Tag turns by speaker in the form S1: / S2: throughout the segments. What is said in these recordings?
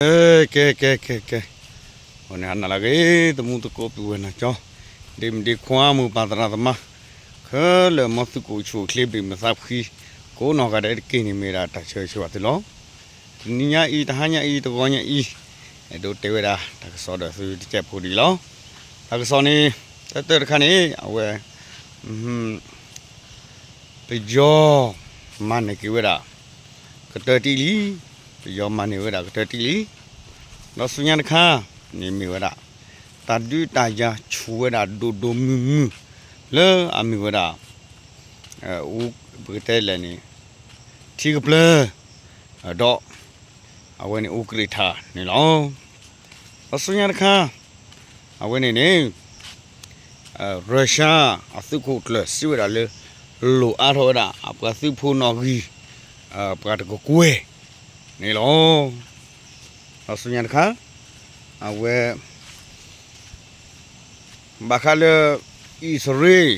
S1: Eh, ke ke ke ke. One ana lagi temu tu ko pu na cho. Dim di kwa mu pa tra ma. Khe le mo tu ko chu kle bi ma sa phi. Ko no ga de ke ni me ra ta che che wa ti lo. Ni nya i ta ha nya i to ko nya i. E do te we ra ta ka so da su ti che pu di lo. Ta ka so ni ta te kha ni a we. Hm. Pe jo ma ne ki we ra. Ka te ti li. ယောမနေဝရကတတိလီတော့ဆုညာတခါနေမီဝရတဒူတာယာချူဝရဒိုဒိုမူမူလဲအမီဝရအဲဦးဘဂတဲလည်းနေတီကပလတော့အဝဲနေဥကရိထာနေလောတော့ဆုညာတခါအဝဲနေနေအဲရုရှားအသုခုကလစီဝရလေလိုအားထောတာအပသုဖူနော်ဂီအပကတကိုကွဲ နေလောအဆုညာတခါအဝဲဘာခါလအစ္စရေး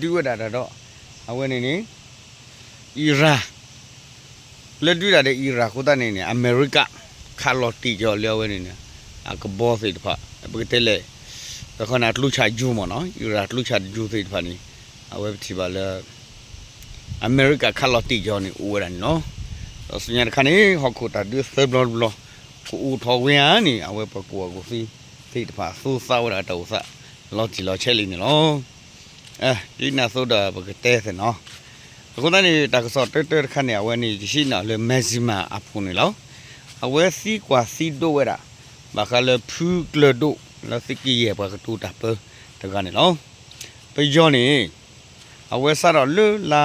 S1: ဒီဝဒါတော့အဝဲနေနေအီရာလက်တွေ့တာတဲ့အီရာကိုတနေနေအမေရိကခါလော်တီကျော်လျော်ဝဲနေနေအကဘောစိတ်ဖာဘယ်ကတဲ့လေတခါနာတလူချဂျူမနော်အီရာတလူချဂျူစိတ်ဖာနေအဝဲတီပါလေအမေရိကခါလော်တီကျော်နေဦးရနော် စညာခဏေဟောက်ကိုတာဒီဆေဘလဘလကိုဦးထော်ဝင် ani အဝဲပကူကိုစီသိတပါဆူဆောက်ရတော့စလော်ချီလော်ချက်လီနေလောအဲဒီနာဆိုဒါဘကတဲစနော်အခုတည်းတကစောတက်တက်ခဏေအဝဲနေရှိနော်လေမက်ဆီမာအဖုန်နေလောအဝဲစီကွာစီဒိုဝဲတာဘာခါလေဖူကလဒိုလာစကီရဲ့ဘကတူတာပတကနေလောပေဂျောနေအဝဲစားတော့လူလာ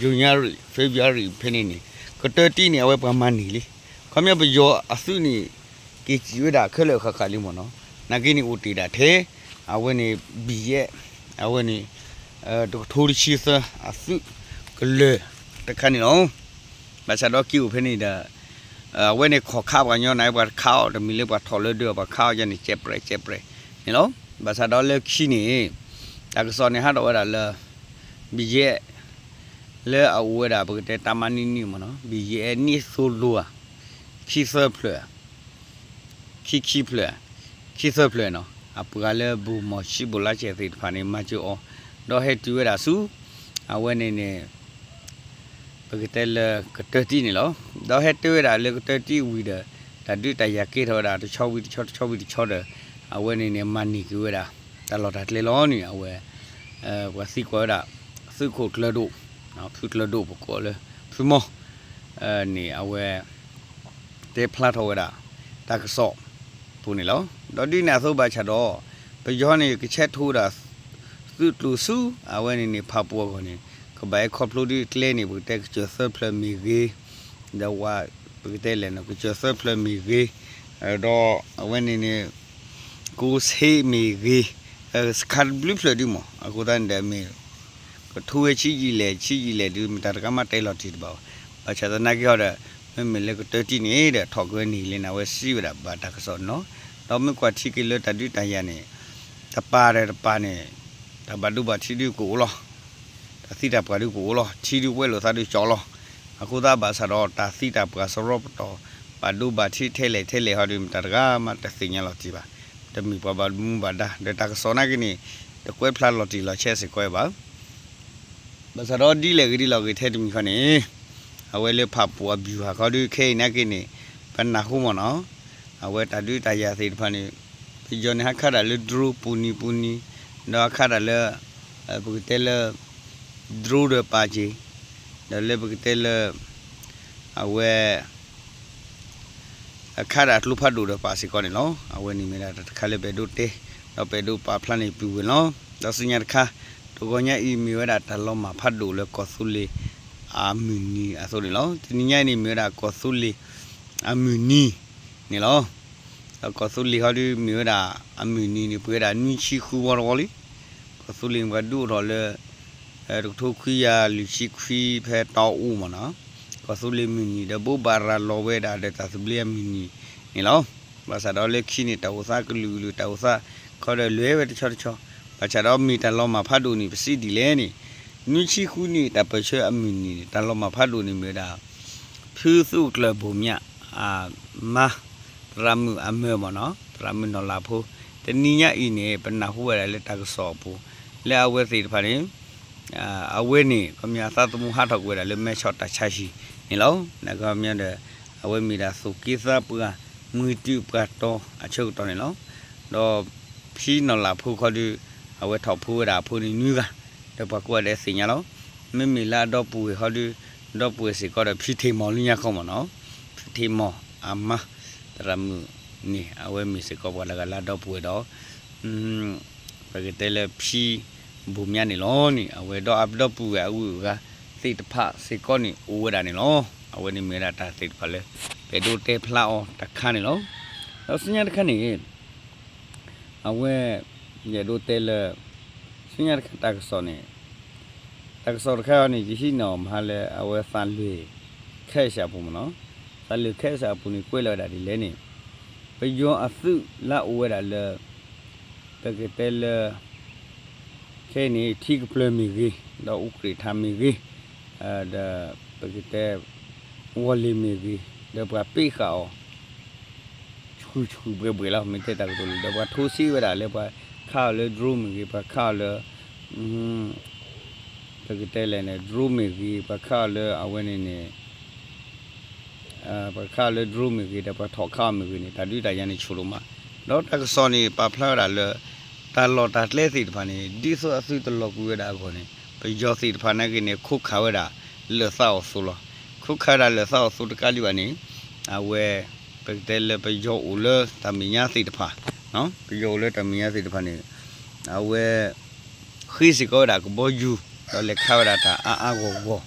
S1: ဂျူနီယာဖေဗရီဖင်းနေနေ ကတတီနေဝဲပမန်နီလေခမဘယောအစုနီကေချီဝဒါခဲလခခလီမနော်နဂိနီဦးတီတာထဲအဝဲနေဘီရဲ့အဝဲနေအဲဒိုထိုးချီစအစုကလေတခါနေနော်ဘာသာတော့ကီဦးဖနေတာအဝဲနေခေါ်ခါပါညောနိုင်ပါခေါတမီလေးပါထော်လို့တော့ပါခေါရနေချက်ပရချက်ပရနေနော်ဘာသာတော့လက်ခီနေတကစောနေဟာတော့ဝဒါ လေဘီရဲ့ le awera bukete tamani ni mo no bi ye ni so lo a ki so ple ki ki ple ki so ple no apura le bu mo shi bu la che thit phani ma chu o do he tu ra su awe ne ne bukete le kete ti ni lo do he tu ra le kete ti wi de da du ta ya ke tho da to chau wi chau chau wi chau de awe ne ne mani ku ra ta lo da le lo ni awe eh wa si ko da su ko kle do နော် ဖူတလဒိုပကောလေဖူမောအဲနေအဝဲတေဖလာထောဝဒါတကဆော့ပူနေလောဒေါ်ဒီနာသုဘချတော့ပယောနေကချက်ထိုးတာသူတူစုအဝဲနေနေဖပူကောနေကဘဲခေါပလိုဒီကလဲနေဘူးတက်ချဆပ်ဖလမီဂေဒါဝါပကတဲလဲနော်ကချဆပ်ဖလမီဂေအဲတော့အဝဲနေနေကိုစေမီဂေစကတ်ဘလူဖလဒီမအခုတန် တယ်မီ thu e chi ji le chi ji le du ta ka ma tai lo ti ba ba cha na ki ho da me me le ko te ti ni de tho ko ni le na we si ba ba ta ka so no do me kwa thi ki le ta du ta ya ne ta pa de pa ne ta ba du ba thi du ko lo ta si ta pa du ko lo thi du we lo sa du cho lo အခုသာဘာသာတော့တာစီတာပကစရောပတော့ပါဒူဘာတီထဲလေထဲလေဟောဒီမတရကမတစင်းရလို့ကြည့်ပါတမီပပမူဘာဒါဒတာကစောနာကင်းတကွဲဖလာလို့တီလို့ချက်စကွဲပါ ဘာသာတော့ဒီလေကဒီလောက်ထဲတမီခနေအဝဲလေဖပ်ပွားဘီဟာခေါ်ဒီခဲနကင်းနေပနာခုမနော်အဝဲတတူတရသိဖာနေဒီဂျွန်ဟာခါရလေဒရူပူနီပူနီတော့ခါရလေဘုကတဲလေဒရူရပါချီဒါလေဘုကတဲလေအဝဲအခါရတ်လူဖတ်ဒူရပါစီကောနေလောအဝဲနေမလာတခါလေပဲဒူတေတော့ပဲဒူပါဖလန်နေပြူဝင်လောတော့စညာတခါ to go nya i mi wa ta lo ma phat do le ko su le a mu ni a so le lo ti nya ni mi wa ko su le a mu ni ni lo ko su le ha du mi wa a mu ni ni pu da ni chi khu wa ro le ko su le wa du ro le e ro tho khu ya li chi khu phe to u ma na ko su le mu ni de bo ba ra lo we da de ta su le mu ni ni lo ba sa do le khi ni ta wo sa ku lu lu ta wo sa ko de lwe we de cho cho ဘာချတော့မီတလောမှာဖတ်တူနေပစီဒီလဲနေနုချီခုနေတပချေအမီနေတလောမှာဖတ်တူနေမြတာဖြူစုကလဘုံမြအာမရာမှုအမေမနော်ရာမှုနော်လာဖို့တနိညာဤနေပနာဟုဝရလေတကဆောဖို့လဲအဝဲစီတဖာရင်အာအဝဲနေကမြာသတ်မှုဟာထောက်ဝဲလေမဲချော့တချရှိနေလောနကမြတဲ့အဝဲမီတာစုကိစ္စပူငွေတူကတော့အချုပ်တော်နေလောတော့ဖြီးနော်လာဖို့ခေါ်ဒီ အဝဲထောက်ဖိုးတာဖိုးနေနူးကတပကွက်လဲစင်ရလောမိမိလာတော့ပူဟော်ဒီတော့ပူစီကတော့ဖြီထေမော်လူညကောမနော်ဖြီထေမော်အမတရမှုနေအဝဲမီစကောဘလာကလာတော့ပူတော့อืมပကတဲလဲဖြီဘူမြန်နေလောနေအဝဲတော့အပ်တော့ပူကအခုကစိတ်တဖစေကောနေအိုးဝဲတာနေလောအဝဲနေမေတာတာစိတ်ဖလဲပေဒိုတဲဖလာအောင်တခါနေလောတော့စညာတခါနေအဝဲ ရဒိုတေလစညာတခါတကစောနေတကစောတခါနေကြည့်နော်မဟာလေအဝဲဖန်လွေခဲရှာပူမနော်ဖန်လွေခဲရှာပူနေကိုယ်လာတာဒီလဲနေပယောအသုလာဝဲတာလေတကတဲလေခဲနေထိကပလမီကြီးတော့ဥကရိထာမီကြီးအဲဒါပကတဲဝလီမီကြီးဒါပပိခါအောချူချူဘွေဘွေလာမတဲ့တာကတို့ဒါပထိုးစီဝဲတာလေပ ခါလေဒရူမီကြီးပခါလေอืมပကတဲလေနေဒရူမီကြီးပခါလေအဝဲနေနေအာပခါလေဒရူမီကြီးဒါပထောက်ခါမီကြီးနေတာဒွိတာရန်နေချူလို့မတော့တကစောနေပဖလာတာလေတာလော်တာလဲစီတဖာနေဒီဆိုအစုတလော်ကူရတာကောနေပယောစီတဖာနေကနေခုခါဝဲတာလေဆောက်ဆိုလောခုခါတာလေဆောက်ဆိုတကလိပါနေအဝဲပကတဲလေပယောဦးလေတမညာစီတဖာ နော်ပယောလေတမညာစီတဖာနေအဝဲခီစီကောတာကဘောယူတော့လေခါဝတာတာအာအာကိုကို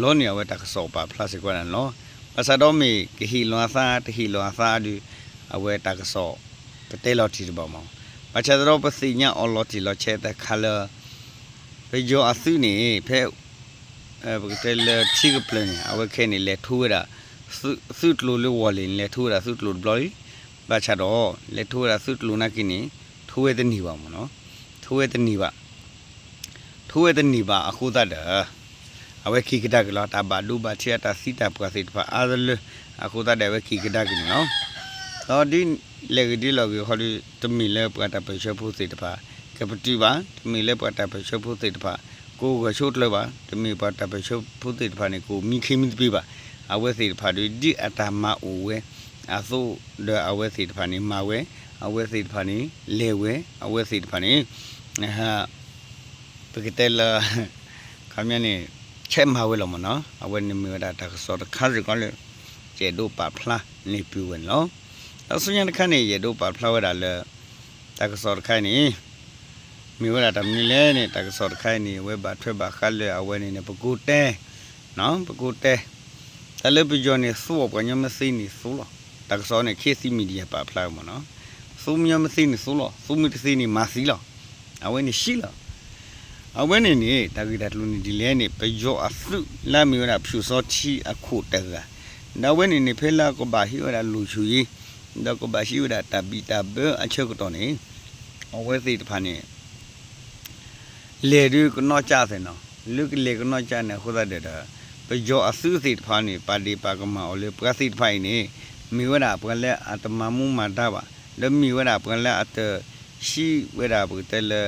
S1: လောနေဝဲတကစောပါပလတ်ကောနာနော်ပစတော်မီကဟီလွန်သာတဟီလွန်သာဒီအဝဲတကစောပတဲလော်တီဘောမောပချဒရောပစီညာအော်လော်တီလော်ချဲတဲ့ခါလာပေဂျိုအသုနေဖဲအဲဘကတဲလချီကပလန်အဝဲခဲနေလေထိုးရသုတလူလိုဝလင်လေထိုးရသုတလူဘလော် ပချတော့လေထိုးရသုတလူနာကိနေထိုးရတဲ့နေပါမနော်ထိုးရတဲ့နေပါထိုးရတဲ့နေပါအခုတတ်တယ်အဝဲခိကဒကလာတဘာလူဘာချီတာစီတာပကစီတဖာအာဇလအခုတတ်တယ်ဝဲခိကဒကိနော်တော့ဒီလေကဒီလောကခေါ်ဒီတမီလေပကတာပရှေဖို့စီတဖာကပတိပါတမီလေပကတာပရှေဖို့စီတဖာကိုကရှုတ်လပါတမီပကတာပရှေဖို့စီတဖာနေကိုမိခိမိပြပါအဝဲစီတဖာဒီဒီအတာမအိုဝဲ အသုဒအဝဲစီတဖာနေမဝဲအဝဲစီတဖာနေလေဝဲအဝဲစီတဖာနေဟာပကတဲလာခမနေချက်မဝဲလောမနော်အဝဲနေမီဝဒတာဆောတခါစကောလေကျေဒိုပါဖလာနေပြဝင်နော်အစညာတခါနေရေဒိုပါဖလာဝဒါလေတကဆောတခါနေမီဝဒတာမီလဲနေတကဆောတခါနေဝဲပါထွက်ပါခါလေအဝဲနေပကူတဲနော်ပကူတဲတလည်းပကြောနေစောပညမစိနေဆိုလော တကဆောနေခေစီမီဒီယာပါဖလာမနော်စူမညမစိနေဆိုလောစူမီတစိနေမာစီလောအဝဲနေရှိလောအဝဲနေနေတာဂီတာတလူနေဒီလဲနေပယောအစုလာမီဝဒဖြူစောချီအခုတကနဝဲနေနေဖဲလာကဘာဟီဝဒလူချူကြီးဒကဘာရှိဝဒတပီတာဘအချက်ကတော့နေအဝဲစီတဖာနေလေရီကနောချတဲ့နော်လူကလေကနောချနေခိုးတဲ့တာပယောအစုစီတဖာနေပါတီပါကမအလေပကစီတဖိုင်နေ မီဝဒပကလေအတမမှုမာတာပါလမီဝဒပကလေအတရှိဝဒပကတဲလေ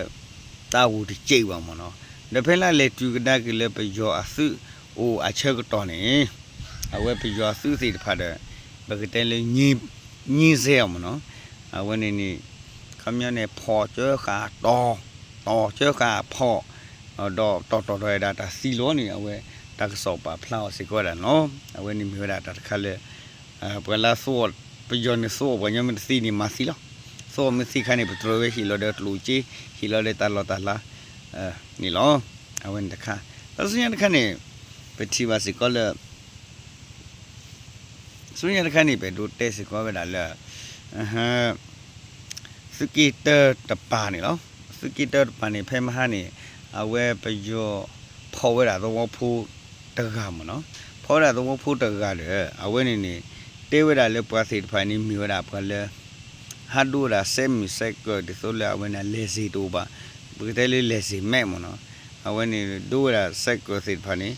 S1: တာဝူတကြိတ်ပါမနော်လဖဲလာလေတူကဒကလေပယောအစုအိုအချက်ကတော့နေအဝဲပယောအစုစီတဖာတဲ့ဘကတဲလေညင်းညင်းစေအောင်နော်အဝဲနေနေခမရနေဖော်ကျဲခါတော့တော့ကျဲခါဖော်တော့တော့တော့တော့ဒါတာစီလောနေအဝဲတကစောပါဖလောက်စီကောတာနော်အဝဲနေမြေတာတခါလေအပလာဆိုပယောနေဆိုဘညမစီနေမစီလောဆိုမစီခါနေပထရိုဝဲဟီလောဒတ်လူချီဟီလောလေတာလောတာလာအဲနီလောအဝဲတခါအစညာတခါနေပတိပါစီကောလေဆွေးရတဲ့ခါနေပဲတို့တက်စကောပဲလာလာအဟစကီတာတပါနေလောစကီတာတပါနေဖဲမဟာနေအဝဲပယောဖော်ဝဲတာတော့ဖူးတကမနော်ဖော်တာတော့ဖူးတကလေအဝဲနေနေ တေဝဲတာလေပွားစီတဖိုင်နေမြဝတာဖလေဟာဒူရာဆမ်မီဆက်ကဒီဆိုလာဝဲနေလေစီတူပါဘယ်တဲလေးလေစီမဲ့မနော်အဝဲနေဒူရာဆက်ကစီတဖိုင်နေ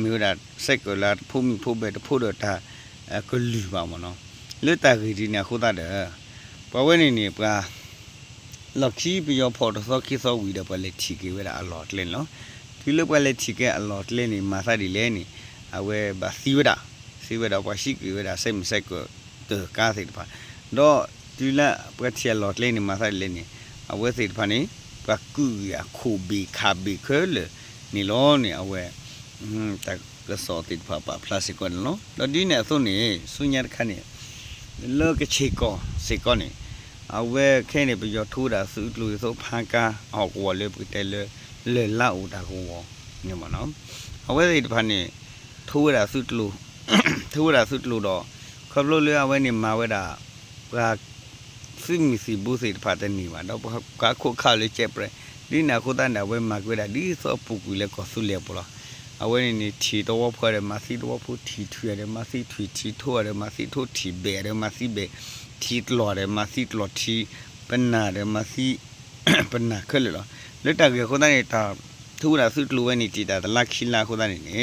S1: မြဝတာဆက်ကလာဖူးမီဖူးပဲတဖူးတော့တာကလူပါမနော်လွတ်တာကြီးဒီနေခုတာတဲ့ပဝဲနေနေပကလောက်ခီပြီးရောဖော်တော့ခိစောဝီတော့ပလက်ချီကေဝဲတာအလော့တလင်းနော်ဒီလိုပလက်ချီကေအလော့တလင်းနေမာစာဒီလဲနေအဝဲဘာစီဝဲတာ စီဝဲတော့ပရှိကေဝဲတာစိတ်မဆက်ကိုတကားစိတ်ပါတော့ဒီလာပကချီလော့တလင်းနေမာစာဒီလဲနေအဝဲစိတ်ဖာနေပကူရခုဘီခါဘီခဲလေနီလောနေအဝဲอืมတကစောတိဖာပါပလတ်ကောနော်တော့ဒီနေဆိုနေဆုညာခနဲ့လောကချေကောစေကောနေအဝဲခဲနေပြီးတော့ထိုးတာစုလူဆိုဖန်ကာအောက်ဝလေပတဲလေလေလောက်တာကောညမနော်အဝဲစိတ်ဖာနေထိုးတာစုတလူ ထိုးတာစုတလူတော့ခဘလို့လေအဝဲနေမာဝဲတာကစိမီစီဘူးစိတ်ဖာတဲ့နေပါတော့ကခုခါလေးချက်ပြဒီနာခုတန်တာဝဲမှာကွေးတာဒီစောပူကူလေကောဆုလေပလားအဝဲနေနေထီတော့ဖွဲ့တယ်မစီတော့ဖို့ထီထွေတယ်မစီထွေထီထိုးရတယ်မစီထိုးထီဘဲတယ်မစီဘဲထီတလော်တယ်မစီတလော်ထီပနာတယ်မစီပနာခက်လေလောလက်တကခုတနေတာထူတာစုတလူဝဲနေတီတာတလခီလာခုတနေနေ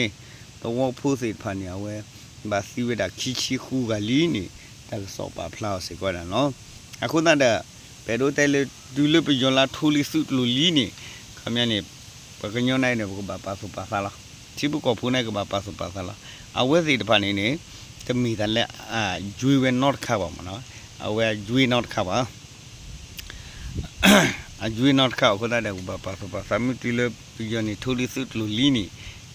S1: တော့ဖို့စိဖာနေအဝဲ ဘာစီဝဲတာခီချီခူကလီနေတကစောပါဖလောက်စေကွာနော်အခုတတဲ့ဘယ်တော့တဲလေဒူလပယောလာထူလီစုတလူလီနေခမရနေပကညောနိုင်နေဘကပါပါစုပါစားလားချိပုကောဖုန်နေကပါပါစပါစလာအဝဲစီတဖာနေနေတမီတလက်အာဂျွေဝဲ not ခါပါမနော်အဝဲဂျွေ not ခါပါအဂျွေ not ခါခုနတဲ့ကပါပါစပါစမီတီလပီယနီထိုလီစုတလူလီနီ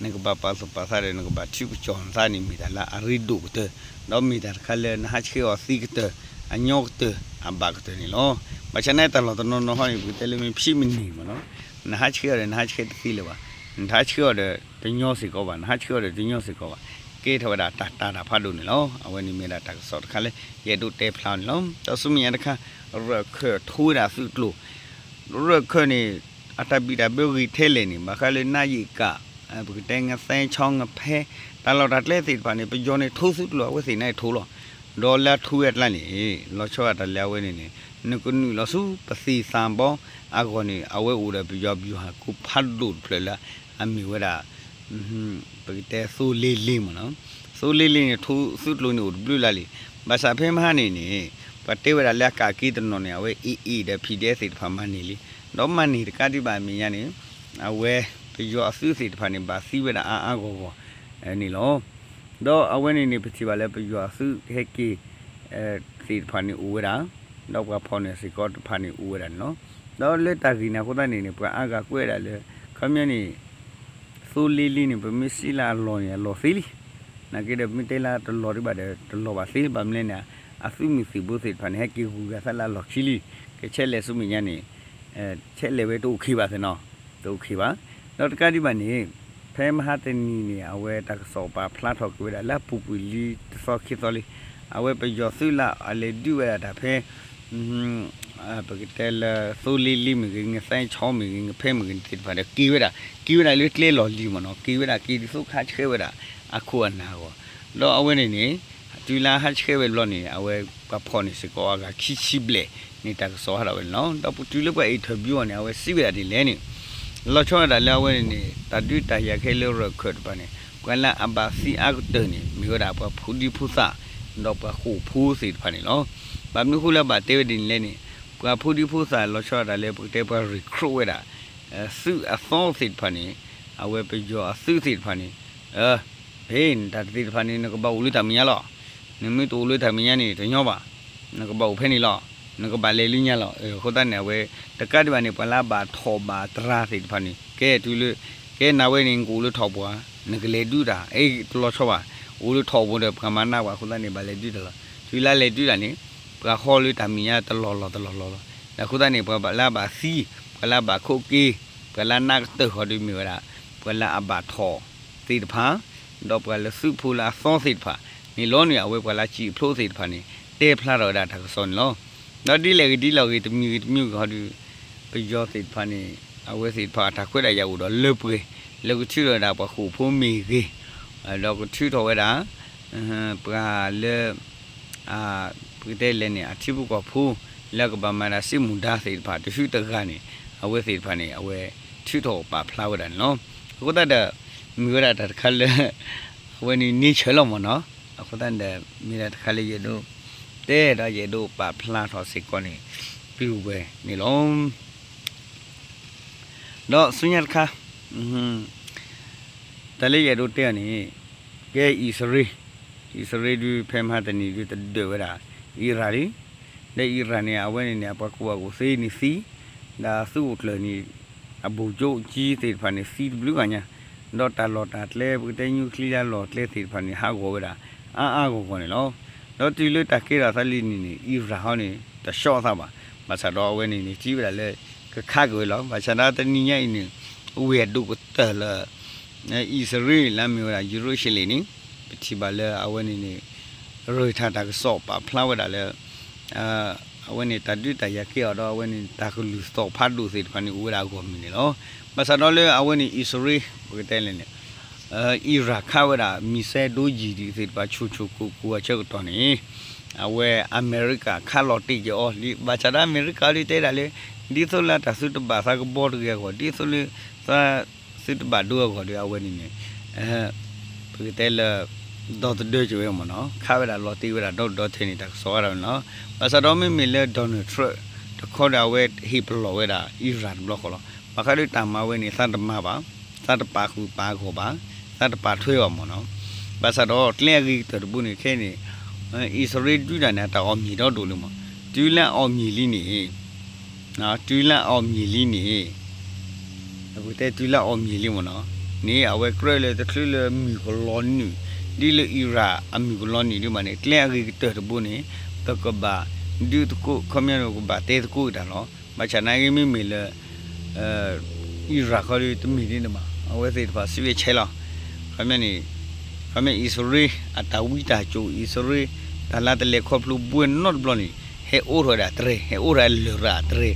S1: နေကပါပါစပါစရဲနေကပါချိပချွန်စာနီမီတလာအရီဒုတဲ့တော့မီတခလဲနဟာချီောစီကတဲ့အညော့တဲ့အဘကတဲ့နီလောမချနဲ့တလောတနော်နော်ဟောနီဘူးတယ်လမီဖြိမနီမနော်နဟာချီရနဟာချီတစီလေပါ nda chio de de nyo si ko ba na chio de de nyo si ko ba ke thawa da ta ta da pha lu ni lo awe ni me da ta so ta le ye du te phlan lo to su mi ya da kha ra khe thu da su lu ra khe ni ata bi da be gi the le ni ma kha le na yi ka a bu te nga sai chong nga phe ta lo da le si pa ni pe yo ni thu su lu awe si nai thu lo ဒေါ်လာထူရတလန်နေလောချောတလျဝဲနေနေနကုနုလဆုပစီစံဘောအကောနေအဝဲဦးရပြပြပြဟာကုဖတ်လို့ဖလလာအမီဝရာဟွန်းပကတဲ့ဆိုလေးလေးမနော်ဆိုလေးလေးနေထူစုလို့နေဘလူလာလီဘာသာဖေးမဟာနေနေပတေဝရလက်ကကီတနော်နေအဝဲအီအီတဲ့ဖီတဲ့စိတ်ဖာမနေလီတော့မနေတကတိပါမင်းရနေအဝဲ ပြပြအဆူစိတ်ဖာနေပါစီဝရအာအာကိုကိုအဲနေလောတော့အဝဲနေနေပစီပါလဲပြပြအဆူဟက်ကီအဲစိတ်ဖာနေဦးဝရာတော့ကဖောင်းနေစီကော့ဖာနေဦးဝရာနော်တော့လက်တကီနာခုတနေနေပအာကကွဲရလေခမင်းနေဆိုလီလီနေပမစီလာလောရလောစီလီနာကေဒမီတေလာတလော်ရပါတဲ့တလော်ပါစီပါမလဲနာအစုမီစီဘုစိဖန်ဟက်ကီဟူရဆလာလော်ချီလီကချဲလေစုမီညနေအဲချဲလေဝဲတို့ခိပါစနော်တို့ခိပါ တော့တကတိပါနေဖဲမဟာတနီနေအဝဲတကစောပါဖလာထောက်ကွေးလာပူပူလီစောခိတော်လီအဝဲပယောစုလာအလေဒူရတာဖဲอืมအပကတဲလဆိုလီလီမကင်းဆိုင်ချောင်းမကင်းဖဲမကင်းတိပါတဲ့ကီဝဲတာကီဝဲတာလေးကလေးလော်လီမနော်ကီဝဲတာကီဒီစုခါချဲဝဲတာအခုအနာကိုလောအဝဲနေနေတူလာဟချဲဝဲလောနေအဝဲပဖော်နေစကောကခီချီဘလေနေတာဆောဟာဝဲနော်တော့တူလကအင်တာဗျူးနေအဝဲစီဝဲတာဒီလဲနေ လောချောတာလဲဝဲနေတာတူတရခဲလောရခွတ်ပါနေကွန်လာအဘာစီအကတနေမြို့တာပဖူဒီဖူစာတော့ပခုဖူးစီဖာနေနော်ဘာမျိုးခုလဲပါတေဝဒီလဲနေကဖူဒီဖူစာလောချောတာလဲပတေပရီခရိုဝဲတာစုအသောစီဖာနေအဝဲပကြောအစုစီဖာနေအဲဘေးတာတိဖာနေကဘာဦးလူတမရလောနမတူလူတမရနေတညောပါနကဘာဖဲနေလော နကဘာလေလိညာလောခိုတနေဝဲတကတ်ဒီပါနေပလာပါထောပါတရာစီဖာနေကဲတူလူကဲနာဝဲနေကိုလူထောပွားနကလေတူတာအေးလောချောပါဦးလူထောဖို့တဲ့ပမာဏပါခိုတနေပါလေတူတယ်လားတူလာလေတူတာနေပကခေါ်လူတမီယာတလောလောတလောလောလခုတနေပလာဘာစီပလာဘာခိုကီပလာနာတခေါ်ဒီမီဝရာပလာအဘထောတိတဖာတော့ပလာစုဖူလာသွန်စိတဖာနေလောနေအဝဲပလာချီဖလို့စိတဖာနေတဲဖလာတော့တာတကစွန်လော တော့ဒီလေဒီလောကြီးတမီတမျိုးခေါ်ဒီပယောစိတဖာနေအဝဲစိတဖာတခွက်ရရတော့လွပွေလောကချီတော့တာပခုဖုံးမီကြီးအဲတော့ကချီတော့ဝဲတာအဟပကလေအာပတဲ့လည်းနေအချိပုကဖူးလက်ကဘာမနာစိမူဒါစိဖာတရှိတကနေအဝဲစိဖာနေအဝဲချီတော့ပါဖလာဝဒနော်ကိုတတ်တဲ့မြို့ရတဲ့ခက်လေဝနီနေချလောမနော်အခုတန်တဲ့မိရတဲ့ခက်လေရတော့ တဲ့ဒါရေတို့ပါဖလားထော်စစ်ကောနေပြူပဲနေလုံးတော့ဆွညတ်ခါอืมတလေးရေတို့တဲ့နေကဲဤစရီဤစရီဒီဖဲမဟာတနီဒီတဒေဝရာအီရာလီတဲ့အီရာနေအဝဲနေနေပကူကိုစေးနေစီဒါစုကလနီအဘူဂျိုကြီးတေဖာနေစီဘလူကညာတော့တာလော်တာလဲဘုတဲ့ညူကလီယာလော်လဲတေဖာနေဟာကိုဝဲတာအာအာကိုကောနေလော တော့တီလွတ်တကေရာသလီနီနီအီရာဟောနေတရှော့သားပါမဆာတော့ဝဲနေနေကြီးပြလာလဲကခါကိုလောမဆာနာတနီညိုင်နေဝဲဒုကတလာနေအစ္စရေးလမ်းမျိုးရာယူရိုရှလီနီပတိပါလဲအဝဲနေနေရိုထတာကစော့ပါဖလာဝဲတာလဲအာအဝဲနေတာဒူတရကေတော့အဝဲနေတာကလူစတော့ဖတ်လို့စေတဖာနေဝဲတာကိုမင်းနော်မဆာတော့လဲအဝဲနေအစ္စရေးဘယ်တဲလဲနေ အဲအီရာခါဝဲတာမီဆဲဒိုဂျီဒီစေတပါချူချူကိုကိုအချက်တော့နေအဝဲအမေရိကခါလော်တီကျော်လီဘာချာအမေရိကလီတဲတာလေဒီဆိုလာတဆုတပါစာကဘော်ရကိုဒီဆိုလေသာစစ်တပါဒိုကိုဒီအဝဲနေနေအဲဘယ်တဲလဲတော့တဲ့ကြွေးမနော်ခါဝဲတာလော်တီဝဲတာတော့တော့ထင်းနေတာစောရတော့နော်ဘာသာတော့မင်းမီလဲဒေါ်နယ်ထရတ်တခေါ်တာဝဲဟိပလောဝဲတာအီရန်ဘလော့ခေါ်လောဘာခါလေးတမဝဲနေသတ်တမပါသတ်တပါခုပါခေါ်ပါသ တ်တပါထွေးအောင်မနော်ဘာသာတော့တလျက်ကြီးတပုန်နေခဲနေအစ္စရေးတူတာနဲ့တောင်းမြေတော့တူလို့မတူလန့်အောင်မြေလိနေနော်တူလန့်အောင်မြေလိနေအခုတဲ့တူလန့်အောင်မြေလိမနော်နေအဝဲကရလေတခလလေမီကလောနီဒီလေအီရာအမီကလောနီဒီမနေတလျက်ကြီးတပုန်နေတကဘာဒီတကိုခမရကိုဘာတဲတကိုတာနော်မချနိုင်မီမီလေအဲအီရာခရီတမီနေမှာအဝဲစိတ်ပါစီဝဲချဲလော ခမနေခမအစ္စရေးအတဝီတာချိုအစ္စရေးတလာတလေခေါပလူပွင့်နော့ဘလနီဟဲအိုရတာတရေဟဲအိုရလရာတရေ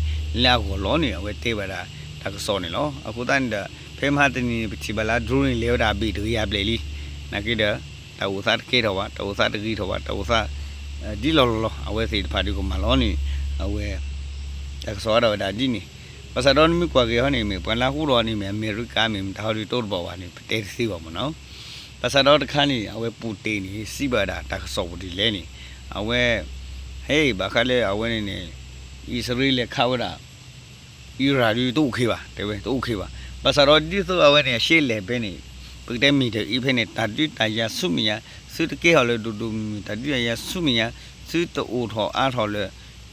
S1: လာကိုလောနေအဝဲတေးပါတာတကစောနေလောအခုတန်ဒဖေမဟာတနီပချီဘလာဒရူနေလေတာဘီတူရပလေလီနကိဒတဝသတ်ကေတော့တဝသတ်တကြီးတော့တဝသတ်ဒီလောလောအဝဲစိတ်ဖာဒီကိုမလောနေအဝဲတကစောတော့ဒါဒီနေပစတော့မိကွာကေဟောနေမေပလာခုတော်နေမေအမေရိကမေဒါရီတိုးဘောဝါနေတဲစီ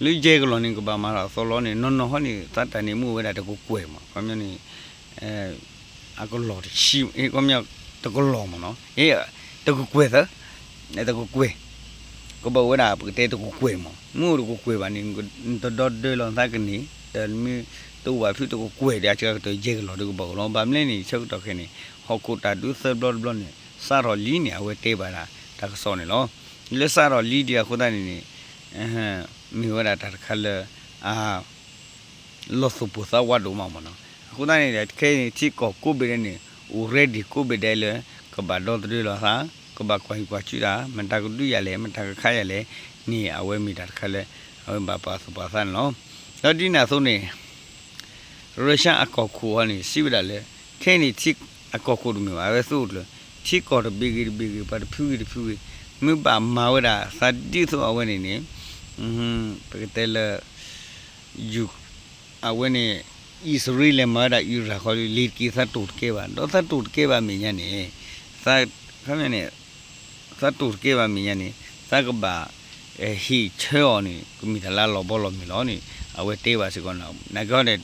S1: လေဒူဒူတတိရဆုမီယာစုတိုထောအားထောလေဥကမီကိုပါတကေကောနေကလေကြီးတဲ့ဘူးလေမကဘာဖြီတော့ကဘာတေသကိုဝဲတာအဲလေအဝဲနေနေဟဲကဘာတေသကိုလေတဲ့တာကွီလောနေအဝဲတေပါတာစေကောတာဆောဒီလောပူတေတေဝဲတာဒီနီမဆတော်မီမီလေပူတေစုကိုတလေတကဟောနေတူလောတာတော့အစီဝဲတာလေခိနေအဝဲရရှာကောနေစုနေချကတန်ရဲလောနေကဘာမှာတော့ဆောလောလူရဲကလောနေကဘာမှာတော့ဆောလောနေနော်နော်ဟောနေတတ်တန်နေမှုဝဲတာတကူကွဲမှာဘာမျိုးနေအဲအကလောရှိအေကမြောက်တကလောမနော်အေးတကူကွဲသနေတကူကွဲကဘဝဲတာပတေတကူကွဲမမှုတကူကွဲပါနေတဒဒလောသကနေတမီတူဝါဖီတကူကွဲတဲ့ချကတရဲကလောတကူဘောလောဘာမလဲနေချက်တော့ခဲနေဟောကိုတာဒူဆဘလောဘလောနေစာရောလီနေအဝဲတေးပါလားတကစောနေလောလက်စာရောလီဒီခုဒနေနေအဟမ်းမိဝရတာခလအာလောစုပူသာဝတ်တော့မမနော်ခုဒနေတယ်ခဲနေတိကောကိုဘေနေ already ကိုဘေတယ်လေကဘာတော့တည်းလောဟာကဘာကွိုင်ကွာချီတာမတကတူရလေမတကခါရလေနေအဝဲမိတာခလဲအဝဲဘာပါစပါဆန်နော်တော့ဒီနာဆုံးနေရုရှားအကောက်ခုဟောနေစီဝရလေခဲနေတိအကောက်ခုတို့မျိုးအဝဲဆိုးလို့တိကောတဘီဂီဘီဂီပါဖြူဂီဖြူဂီမြပါမာဝရာစတိဆိုအဝဲနေနေ อืมပကတဲလယူအဝဲနေ Israel le mara ira kholi lit ki sa tut ke ba do sa tut ke ba mi nya ne sa khamya ne sa tut ke ba mi nya ne sa ka ba e hi cheo ni ku mi la lo bo lo mi lo ni awe te ba se kon na na go ne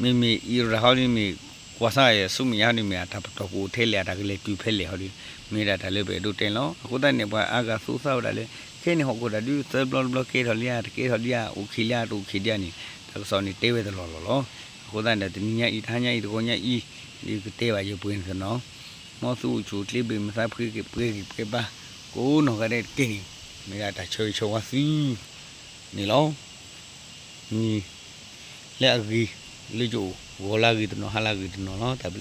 S1: mi mi ira kholi mi kwa sa ye su mi ya ni mi ta to ku the le ta ke le tu phe le kholi mi da ta le be do ten lo aku ta ne ba a ga su sa da le ke ne ho ko da du sa blo blo ke tho lia ke tho lia u khi lia tu khi dia ni ta so ni te we de lo lo lo ကိုတန်တဲ့တညာဤထားညာဤတကောညာဤဒီတဲပါရပွင့်စနော်မောစုချူတိပိမစားဖိကေပြေကေပါကိုနော်ကတဲ့ကင်းမေရာတချွေချောဝစီနေလော ni le agi le jo gola gi no hala gi no no ta bi